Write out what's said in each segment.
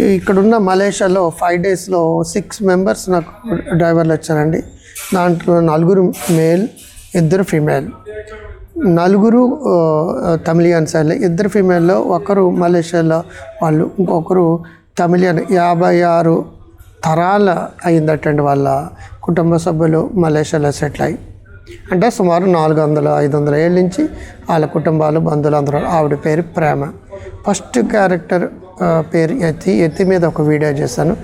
ఇక్కడున్న మలేషియాలో ఫైవ్ డేస్లో సిక్స్ మెంబర్స్ నాకు డ్రైవర్లు వచ్చారండి. దాంట్లో నలుగురు మేల్ ఇద్దరు ఫీమేల్ నలుగురు తమిళియన్స్ అండి ఇద్దరు ఫీమేల్లో ఒకరు మలేషియాలో వాళ్ళు ఇంకొకరు తమిళియన్. యాభై ఆరు తరాల అయిందటండి వాళ్ళ కుటుంబ సభ్యులు మలేషియాలో సెటిల్ అయ్యి. అంటే సుమారు నాలుగు వందల ఐదు వందల ఏళ్ళ నుంచి వాళ్ళ కుటుంబాలు బంధువులు అందరూ ఆవిడ పేరు ప్రేమ. ఫస్ట్ క్యారెక్టర్ పేరు ఎత్తి ఎత్తి మీద ఒక వీడియో చేశాను.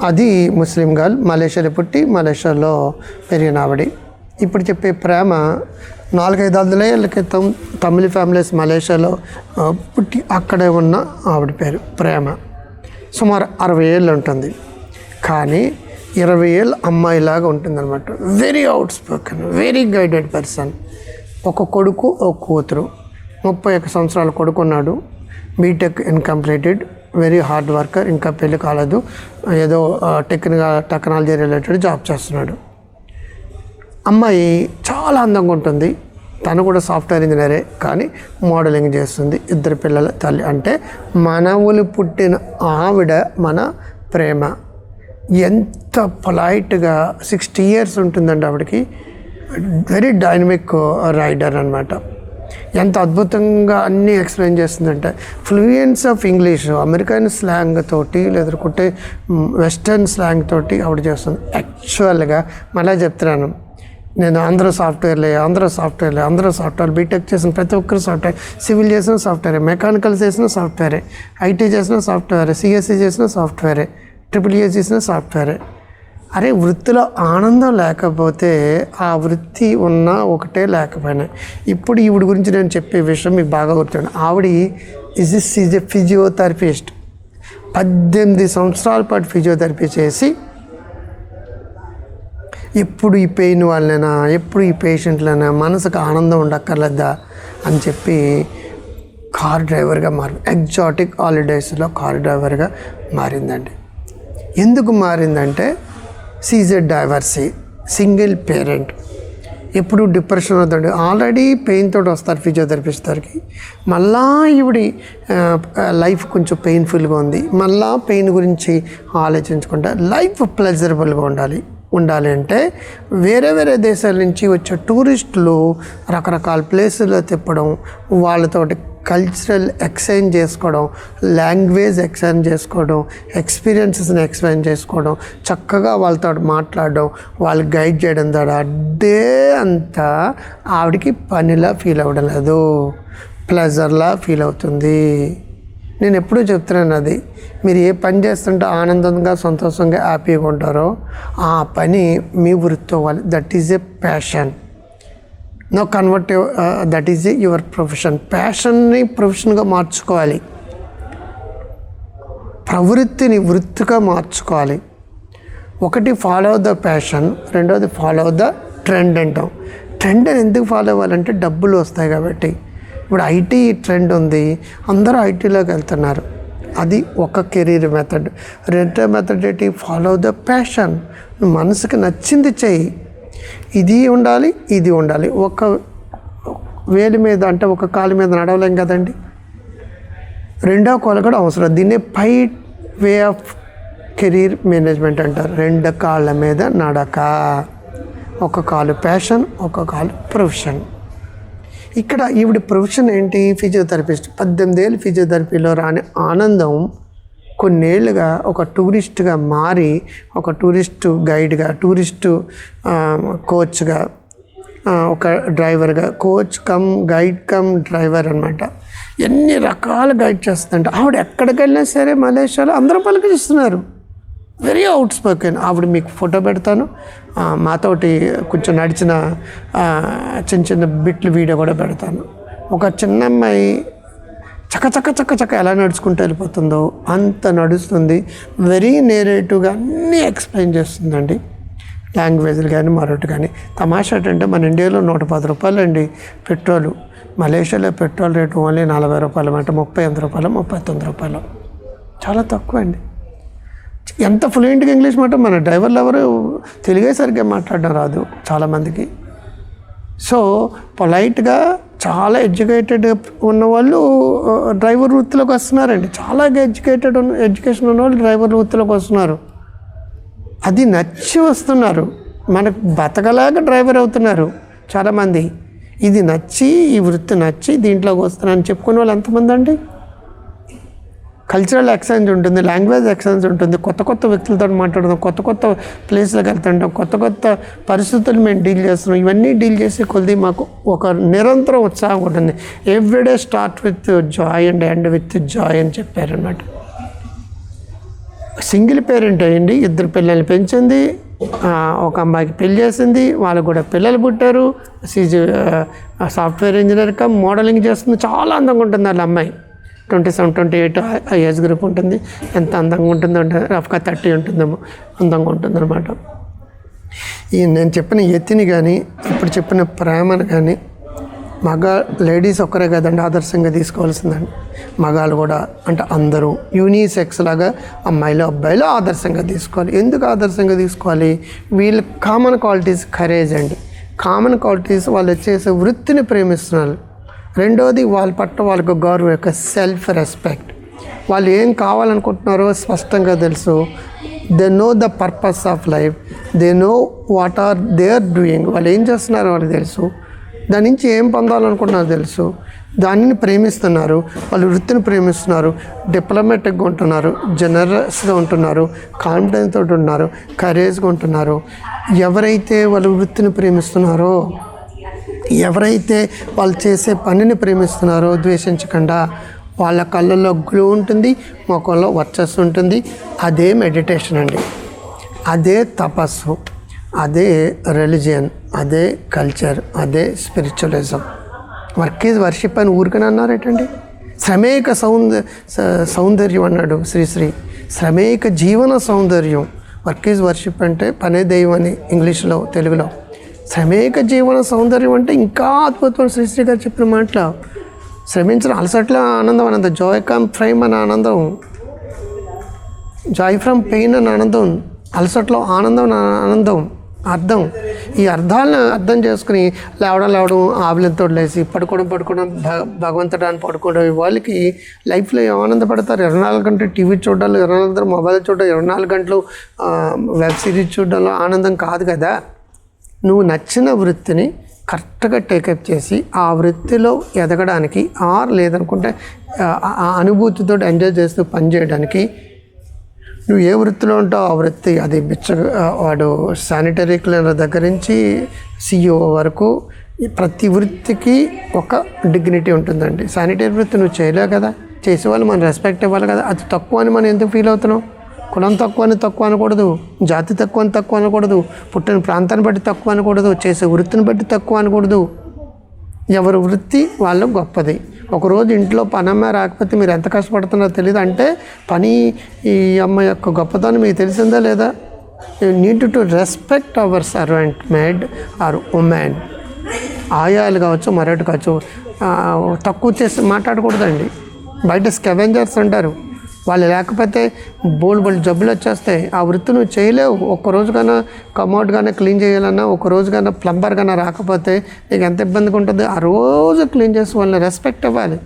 అది ముస్లిం గర్ల్ మలేషియాలో పుట్టి మలేషియాలో పెరిగిన ఆవిడ. ఇప్పుడు చెప్పే ప్రేమ నాలుగైదు వందల ఏళ్ళ క్రితం తమిళ ఫ్యామిలీస్ మలేషియాలో పుట్టి అక్కడే ఉన్న ఆవిడ పేరు ప్రేమ. సుమారు అరవై ఏళ్ళు ఉంటుంది. కానీ ఇరవై ఏళ్ళ అమ్మాయిలాగా ఉంటుందన్నమాట. Very outspoken very guided person ఒక కొడుకు ఒక కూతురు. ముప్పై ఒక సంవత్సరాల కొడుకున్నాడు. B Tech incompleted very hard worker ఇంకా పెళ్ళి కాలేదు. ఏదో టెక్నికల్ టెక్నాలజీ రిలేటెడ్ జాబ్ చేస్తున్నాడు. అమ్మాయి చాలా అందంగా ఉంటుంది. తను కూడా సాఫ్ట్వేర్ ఇంజనీరే కానీ మోడలింగ్ చేస్తుంది. ఇద్దరు పిల్లల తల్లి అంటే మనవులు పుట్టిన ఆవిడ మన ప్రేమ. ఎంత పొలైట్గా సిక్స్టీ ఇయర్స్ ఉంటుందండి ఆవిడకి. వెరీ డైనమిక్ రైడర్ అనమాట ఎంత అద్భుతంగా అన్నీ ఎక్స్ప్లెయిన్ చేస్తుందంటే fluence of English American slang తోటి లేదంటే వెస్టర్న్ స్లాంగ్ తోటి ఆవిడ చేస్తుంది. యాక్చువల్గా మళ్ళీ చెప్తున్నాను. నేను ఆంధ్ర సాఫ్ట్వేర్లే ఆంధ్ర సాఫ్ట్వేర్లే ఆంధ్ర సాఫ్ట్వేర్ బీటెక్ చేసిన ప్రతి ఒక్కరు సాఫ్ట్వేర్ సివిల్ చేసిన సాఫ్ట్వేరే మెకానికల్ చేసిన సాఫ్ట్వేరే ఐటీ చేసిన సాఫ్ట్వేరే సిఎస్సి చేసిన సాఫ్ట్వేరే ట్రిపుల్ ఏ చేసిన సాఫ్ట్వేరే. అరే వృత్తిలో ఆనందం లేకపోతే ఆ వృత్తి ఉన్న ఒకటే లేకపోయినా. ఇప్పుడు ఈవిడ గురించి నేను చెప్పే విషయం మీకు బాగా గుర్తుంది ఆవిడ is is is a physiotherapist. పద్దెనిమిది సంవత్సరాల పాటు ఫిజియోథెరపీ చేసి ఎప్పుడు ఈ పెయిన్ వాళ్ళైనా ఎప్పుడు ఈ పేషెంట్లైనా మనసుకు ఆనందం ఉండక్కర్లేదా అని చెప్పి కార్ డ్రైవర్గా మారి ఎగ్జాటిక్ హాలిడేస్లో కార్ డ్రైవర్గా మారిందండి. ఎందుకు మారిందంటే సీజెడ్ డైవర్సీ సింగిల్ పేరెంట్. ఎప్పుడు డిప్రెషన్ అవుతాడు ఆల్రెడీ పెయిన్ తోటి వస్తారు ఫిజియోథెరపిస్ట్ దగ్గరికి. మళ్ళా ఈవిడి లైఫ్ కొంచెం పెయిన్ఫుల్గా ఉంది. మళ్ళా పెయిన్ గురించి ఆలోచించుకుంటా లైఫ్ ప్లెజరబుల్గా ఉండాలి. ఉండాలి అంటే వేరే వేరే దేశాల నుంచి వచ్చే టూరిస్టులు రకరకాల ప్లేసుల్లో తిప్పడం వాళ్ళతోటి కల్చరల్ ఎక్స్చేంజ్ చేసుకోవడం లాంగ్వేజ్ ఎక్స్చేంజ్ చేసుకోవడం ఎక్స్పీరియన్సెస్ని ఎక్స్ప్లెయిన్ చేసుకోవడం చక్కగా వాళ్ళతో మాట్లాడడం వాళ్ళు గైడ్ చేయడం ద్వారా అదే అంతా ఆవిడకి పనిలా ఫీల్ అవ్వడం లేదు. ప్లెజర్లా ఫీల్ అవుతుంది. నేను ఎప్పుడూ చెప్తున్నాను అది. మీరు ఏ పని చేస్తుంటే ఆనందంగా సంతోషంగా హ్యాపీగా ఉంటారో ఆ పని మీ వృత్తి అవ్వాలి. That is a passion no convert that is your profession ప్యాషన్ని ప్రొఫెషన్గా మార్చుకోవాలి. ప్రవృత్తిని వృత్తిగా మార్చుకోవాలి. ఒకటి ఫాలో ద ప్యాషన్ రెండోది ఫాలో ద ట్రెండ్ అంటాం. ట్రెండ్ ఎందుకు ఫాలో అవ్వాలంటే డబ్బులు వస్తాయి కాబట్టి. ఇప్పుడు ఐటీ ట్రెండ్ ఉంది. అందరూ ఐటీలోకి వెళ్తున్నారు. అది ఒక కెరీర్ మెథడ్ రెండో మెథడ్ ఏంటి? ఫాలో ద ప్యాషన్ మనసుకి నచ్చింది చెయ్యి. ఇది ఉండాలి ఇది ఉండాలి. ఒక వేలి మీద అంటే ఒక కాలు మీద నడవలేం కదండి. రెండో కాలు కూడా అవసరం. దీన్నే పై వే ఆఫ్ కెరీర్ మేనేజ్మెంట్ అంటారు. రెండు కాళ్ళ మీద నడక. ఒక కాలు ప్యాషన్ ఒక కాలు ప్రొఫెషన్. ఇక్కడ ఈవిడ ప్రొఫెషన్ ఏంటి? ఫిజియోథెరపిస్ట్. పద్దెనిమిది ఏళ్ళు ఫిజియోథెరపీలో రాని ఆనందం కొన్నేళ్ళుగా ఒక టూరిస్ట్గా మారి ఒక టూరిస్ట్ గైడ్గా టూరిస్టు కోచ్గా ఒక డ్రైవర్గా coach cum guide cum driver అనమాట ఎన్ని రకాల గైడ్ చేస్తుందంటే ఆవిడ ఎక్కడికి వెళ్ళినా సరే మలేషియాలో అందరూ పలకరిస్తున్నారు. వెరీ అవుట్ స్పోకెన్ ఆవిడ మీకు ఫోటో పెడతాను. మాతోటి కొంచెం నడిచిన చిన్న చిన్న బిట్లు వీడియో కూడా పెడతాను. ఒక చిన్న అమ్మాయి చక్క చక్క చక్క చక్క ఎలా నడుచుకుంటూ వెళ్ళిపోతుందో అంత నడుస్తుంది. వెరీ నేరేటివ్గా అన్నీ ఎక్స్ప్లెయిన్ చేస్తుందండి. లాంగ్వేజ్లు కానీ మరొకటి కానీ తమాషా అంటే మన ఇండియాలో నూట పది రూపాయలు అండి పెట్రోలు. మలేషియాలో పెట్రోల్ రేటు ఓన్లీ నలభై రూపాయలు అంటే ముప్పై ఎనిమిది రూపాయలు ముప్పై తొమ్మిది రూపాయలు. చాలా తక్కువ అండి. ఎంత ఫ్లూయెంట్గా ఇంగ్లీష్ మాట మన డ్రైవర్లు ఎవరు తెలుగే సరిగ్గా మాట్లాడడం రాదు చాలామందికి. సో పొలైట్గా చాలా ఎడ్యుకేటెడ్ ఉన్న వాళ్ళు డ్రైవర్ వృత్తిలోకి వస్తున్నారండి. చాలా ఎడ్యుకేటెడ్ ఉన్న ఎడ్యుకేషన్ ఉన్న వాళ్ళు డ్రైవర్ వృత్తిలోకి వస్తున్నారు. అది నచ్చి వస్తున్నారు. మనకు బతకలేక డ్రైవర్ అవుతున్నారు చాలామంది. ఇది నచ్చి ఈ వృత్తి నచ్చి దీంట్లోకి వస్తున్నారని చెప్పుకునే వాళ్ళు ఎంతమంది అండి? కల్చరల్ ఎక్స్చేంజ్ ఉంటుంది లాంగ్వేజ్ ఎక్స్చేంజ్ ఉంటుంది. కొత్త కొత్త వ్యక్తులతో మాట్లాడడం కొత్త కొత్త ప్లేస్లకు వెళ్తుంటాం కొత్త కొత్త పరిస్థితులు మేము డీల్ చేస్తున్నాం. ఇవన్నీ డీల్ చేసే కొద్ది మాకు ఒక నిరంతరం ఉత్సాహం ఉంటుంది. Everyday start with joy and end with joy అని చెప్పారనమాట సింగిల్ పేరెంట్ అయ్యండి ఇద్దరు పిల్లల్ని పెంచింది ఒక అమ్మాయికి పెళ్ళి చేసింది వాళ్ళకు కూడా పిల్లలు పుట్టారు. సీజీ సాఫ్ట్వేర్ ఇంజనీర్ కమ్ మోడలింగ్ చేస్తుంది. చాలా అందంగా ఉంటుంది వాళ్ళ అమ్మాయి. ట్వంటీ సెవెన్ ట్వంటీ ఎయిట్ ఆ ఏజ్ గ్రూప్ ఉంటుంది. ఎంత అందంగా ఉంటుందంటే రఫ్గా థర్టీ ఉంటుందేమో అందంగా ఉంటుందన్నమాట. ఈ నేను చెప్పిన ఎత్తిని కానీ ఇప్పుడు చెప్పిన ప్రేమను కానీ మగ లేడీస్ ఒక్కరే కదండి ఆదర్శంగా తీసుకోవాల్సిందండి. మగాలు కూడా అంటే అందరూ యూనిసెక్స్ లాగా అమ్మాయిలు అబ్బాయిలు ఆదర్శంగా తీసుకోవాలి. ఎందుకు ఆదర్శంగా తీసుకోవాలి? వీళ్ళ కామన్ క్వాలిటీస్ కరేజ్ అండి. కామన్ క్వాలిటీస్ వాళ్ళు చేసే వృత్తిని ప్రేమిస్తున్నారు. రెండోది వాళ్ళ పట్ల వాళ్ళకు గౌరవం యొక్క సెల్ఫ్ రెస్పెక్ట్ వాళ్ళు ఏం కావాలనుకుంటున్నారో స్పష్టంగా తెలుసు. They know the purpose of life they know what are they are doing వాళ్ళు ఏం చేస్తున్నారో వాళ్ళకి తెలుసు. దాని నుంచి ఏం పొందాలనుకుంటున్నారో తెలుసు. దానిని ప్రేమిస్తున్నారు. వాళ్ళు వృత్తిని ప్రేమిస్తున్నారు. డిప్లొమాటిక్గా ఉంటున్నారు. జనరస్గా ఉంటున్నారు. కాన్ఫిడెన్స్ తోటి ఉన్నారు కరేజ్గా ఉంటున్నారు. ఎవరైతే వాళ్ళు వృత్తిని ప్రేమిస్తున్నారో ఎవరైతే వాళ్ళు చేసే పనిని ప్రేమిస్తున్నారో ద్వేషించకుండా వాళ్ళ కళ్ళల్లో గ్లో ఉంటుంది ముఖంలో వర్చస్సు ఉంటుంది అదే మెడిటేషన్ అండి. అదే తపస్సు అదే రిలిజియన్ అదే కల్చర్ అదే స్పిరిచువలిజం వర్క్ ఈజ్ వర్షిప్ అని ఊరికని అన్నారేటండి? శ్రమేక సౌంద స- సౌందర్యం అన్నాడు శ్రీశ్రీ శ్రమేక జీవన సౌందర్యం. వర్క్ ఈజ్ వర్షిప్ అంటే పనే దైవం అని ఇంగ్లీష్లో తెలుగులో. శ్రమేక జీవన సౌందర్యం అంటే ఇంకా అద్భుతం శ్రీశ్రీ గారు చెప్పిన మాటల. శ్రమించిన అలసట్ల ఆనందం అనంత జాయ్ కమ్ ఫ్రైమ్ అని ఆనందం. జాయ్ ఫ్రమ్ పెయిన్ అని ఆనందం అలసట్లో ఆనందం అని ఆనందం అర్థం. ఈ అర్థాలను అర్థం చేసుకుని లేవడం లేవడం ఆవులతో లేసి పడుకోవడం పడుకోవడం భ- భగవంతుడు అని పడుకోవడం వాళ్ళకి లైఫ్లో ఆనందపడతారు? ఇరవై నాలుగు గంటలు టీవీ చూడాలి ఇరవై నాలుగు గంటలు మొబైల్ చూడడం ఇరవై నాలుగు గంటలు వెబ్ సిరీస్ చూడడంలో ఆనందం కాదు కదా? నువ్వు నచ్చిన వృత్తిని కరెక్ట్గా టేకప్ చేసి ఆ వృత్తిలో ఎదగడానికి ఆర్ లేదనుకుంటే ఆ- అనుభూతితో ఎంజాయ్ చేస్తూ పనిచేయడానికి నువ్వు ఏ వృత్తిలో ఉంటావు ఆ వృత్తి అది బిచ్చ వాడు శానిటరీ క్లీనర్ దగ్గర నుంచి సిఇఓ వరకు ప్రతి వృత్తికి ఒక డిగ్నిటీ ఉంటుందండి. శానిటరీ వృత్తి నువ్వు చేయలేవు కదా. చేసేవాళ్ళు మనం రెస్పెక్ట్ ఇవ్వాలి కదా. అది తక్కువ అని మనం ఎందుకు ఫీల్ అవుతున్నాం? కులం తక్కువ అని తక్కువ అనకూడదు జాతి తక్కువ అని తక్కువ అనకూడదు పుట్టిన ప్రాంతాన్ని బట్టి తక్కువ అనకూడదు చేసే వృత్తిని బట్టి తక్కువ అనకూడదు. ఎవరి వృత్తి వాళ్ళ గొప్పది. ఒకరోజు ఇంట్లో పనమ్మ రాకపోతే మీరు ఎంత కష్టపడుతున్నారో తెలియదు అంటే పని ఈ అమ్మ యొక్క గొప్పతనం మీకు తెలిసిందా లేదా? You need to respect our servant maid or women ఆయాలు కావచ్చు మరొకటి కావచ్చు తక్కువ చేసి మాట్లాడకూడదండి. బయట స్కెవెంజర్స్ అంటారు. వాళ్ళు లేకపోతే బోల్డ్ బోల్డ్ జబ్బులు వచ్చేస్తాయి. ఆ వృత్తి నువ్వు చేయలేవు. ఒక్క రోజు కమౌట్ కానీ క్లీన్ చేయాలన్నా ఒక రోజు ప్లంబర్ కానీ రాకపోతే నీకు ఎంత ఇబ్బందిగా ఉంటుంది? ఆ రోజు క్లీన్ చేసి వాళ్ళని రెస్పెక్ట్ ఇవ్వాలి.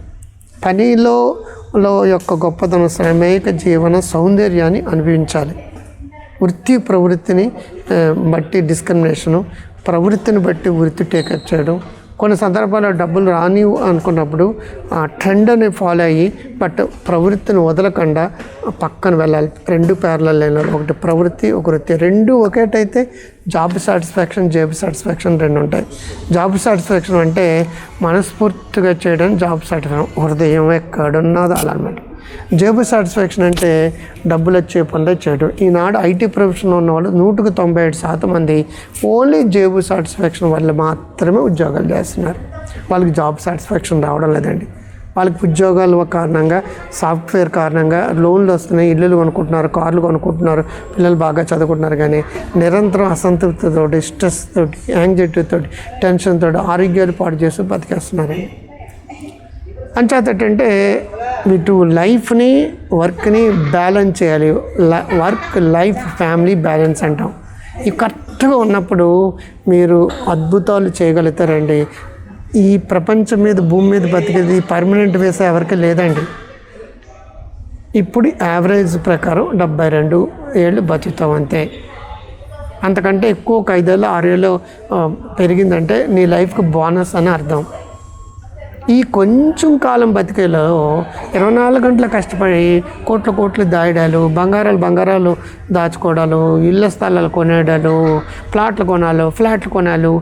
పనిలో లో యొక్క గొప్పతనం శ్రమేక జీవన సౌందర్యాన్ని అనుభవించాలి. వృత్తి ప్రవృత్తిని బట్టి డిస్క్రిమినేషను ప్రవృత్తిని బట్టి వృత్తి టేకప్ చేయడం కొన్ని సందర్భాల్లో డబ్బులు రాని అనుకున్నప్పుడు ఆ ట్రెండ్ అని ఫాలో అయ్యి బట్ ప్రవృత్తిని వదలకుండా పక్కన వెళ్ళాలి. రెండు ప్యారలల్ అయినా ఒకటి ప్రవృత్తి ఒక వృత్తి. రెండు ఒకేటైతే జాబ్ సాటిస్ఫాక్షన్ జాబ్ సాటిస్ఫాక్షన్ రెండు ఉంటాయి. జాబ్ సాటిస్ఫాక్షన్ అంటే మనస్ఫూర్తిగా చేయడం జాబ్ సాటిస్ఫాక్షన్ హృదయం ఎక్కడున్నదో అలా అనమాట జేబు సాటిస్ఫాక్షన్ అంటే డబ్బులు వచ్చే పనులు చేయడం ఈనాడు ఐటీ ప్రొఫెషన్ ఉన్న వాళ్ళు నూటికి తొంభై ఏడు శాతం మంది ఓన్లీ జేబు సాటిస్ఫాక్షన్ వల్ల మాత్రమే ఉద్యోగాలు చేస్తున్నారు. వాళ్ళకి జాబ్ సాటిస్ఫాక్షన్ రావడం లేదండి. వాళ్ళకి ఉద్యోగాల కారణంగా సాఫ్ట్వేర్ కారణంగా లోన్లు వస్తున్నాయి ఇల్లులు కొనుక్కుంటున్నారు కార్లు కొనుక్కుంటున్నారు పిల్లలు బాగా చదువుకుంటున్నారు కానీ నిరంతరం అసంతృప్తితోటి స్ట్రెస్ తోటి యాంగ్జైటీ తోటి టెన్షన్ తోటి ఆరోగ్యాలు పాటు చేస్తూ బతికేస్తున్నారండి. అంచేత వీటి లైఫ్ని వర్క్ని బ్యాలెన్స్ చేయాలి. వర్క్ లైఫ్ ఫ్యామిలీ బ్యాలెన్స్ అంటాం. ఈ కరెక్ట్గా ఉన్నప్పుడు మీరు అద్భుతాలు చేయగలుగుతారండి. ఈ ప్రపంచం మీద భూమి మీద బతికేది పర్మనెంట్ వేసే ఎవరికి లేదండి. ఇప్పుడు యావరేజ్ ప్రకారం డెబ్బై రెండు ఏళ్ళు బతుకుతాం అంతే. అంతకంటే ఎక్కువ ఒక ఐదేళ్ళు ఆరేళ్ళు పెరిగిందంటే నీ లైఫ్కి బోనస్ అని అర్థం. ఈ కొంచెం కాలం బతికేలో ఇరవై నాలుగు గంటలు కష్టపడి కోట్ల కోట్లు దాయడాలు బంగారాలు బంగారాలు దాచుకోవడాలు ఇళ్ళ స్థలాలు కొనేడాలు ప్లాట్లు కొనాలు ఫ్లాట్లు కొనాలు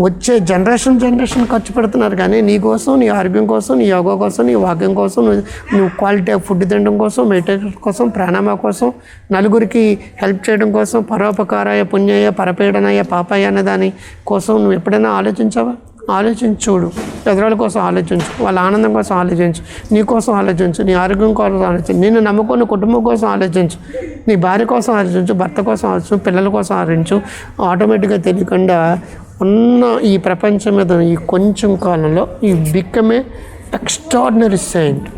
వచ్చే జనరేషన్ జనరేషన్ ఖర్చు పెడుతున్నారు. కానీ నీ కోసం నీ ఆరోగ్యం కోసం నీ యోగా కోసం నీ వాక్యం కోసం నువ్వు నువ్వు క్వాలిటీ ఆఫ్ ఫుడ్ తినడం కోసం మెడిటేషన్ కోసం ప్రాణామా కోసం నలుగురికి హెల్ప్ చేయడం కోసం పరోపకారాయ పుణ్యాయ పరపీడనాయ పాపాయ అనే దాని కోసం నువ్వు ఎప్పుడైనా ఆలోచించావా? ఆలోచించు చూడు. ఎదురాల కోసం ఆలోచించు వాళ్ళ ఆనందం కోసం ఆలోచించు నీ కోసం ఆలోచించు నీ ఆరోగ్యం కోసం ఆలోచించు నిన్ను నమ్ముకున్న కుటుంబం కోసం ఆలోచించు నీ భార్య కోసం ఆలోచించు భర్త కోసం ఆలోచించు పిల్లల కోసం ఆలోచించు. ఆటోమేటిక్గా తెలియకుండా ఉన్న ఈ ప్రపంచం మీద ఈ కొంచెం కాలంలో ఈ బిక్కమే ఎక్స్ట్రాడినరీ సెయింట్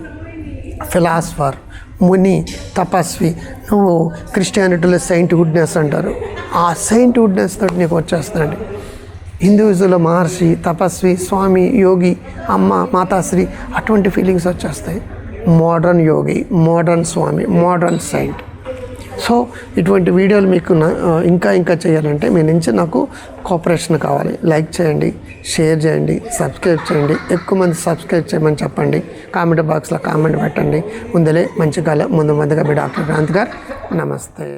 ఫిలాసఫర్ ముని తపస్వి నువ్వు క్రిస్టియానిటీలో సెయింట్ వుడ్నెస్ అంటారు. ఆ సెయింట్ వుడ్నెస్ తోటి నీకు వచ్చేస్తుందండి. హిందూయిజంలో మహర్షి తపస్వి స్వామి యోగి అమ్మ మాతాశ్రీ అటువంటి ఫీలింగ్స్ వచ్చేస్తాయి. Modern yogi modern swami modern saint so ఇటువంటి వీడియోలు మీకు ఇంకా ఇంకా చేయాలంటే మీ నుంచి నాకు కోఆపరేషన్ కావాలి. లైక్ చేయండి షేర్ చేయండి సబ్స్క్రైబ్ చేయండి. ఎక్కువ మంది సబ్స్క్రైబ్ చేయమని చెప్పండి. కామెంట్ బాక్స్లో కామెంట్ పెట్టండి. ముందలే మంచి కాలం ముందు ముందుగా మీ డాక్టర్ క్రాంత్ గారు. నమస్తే.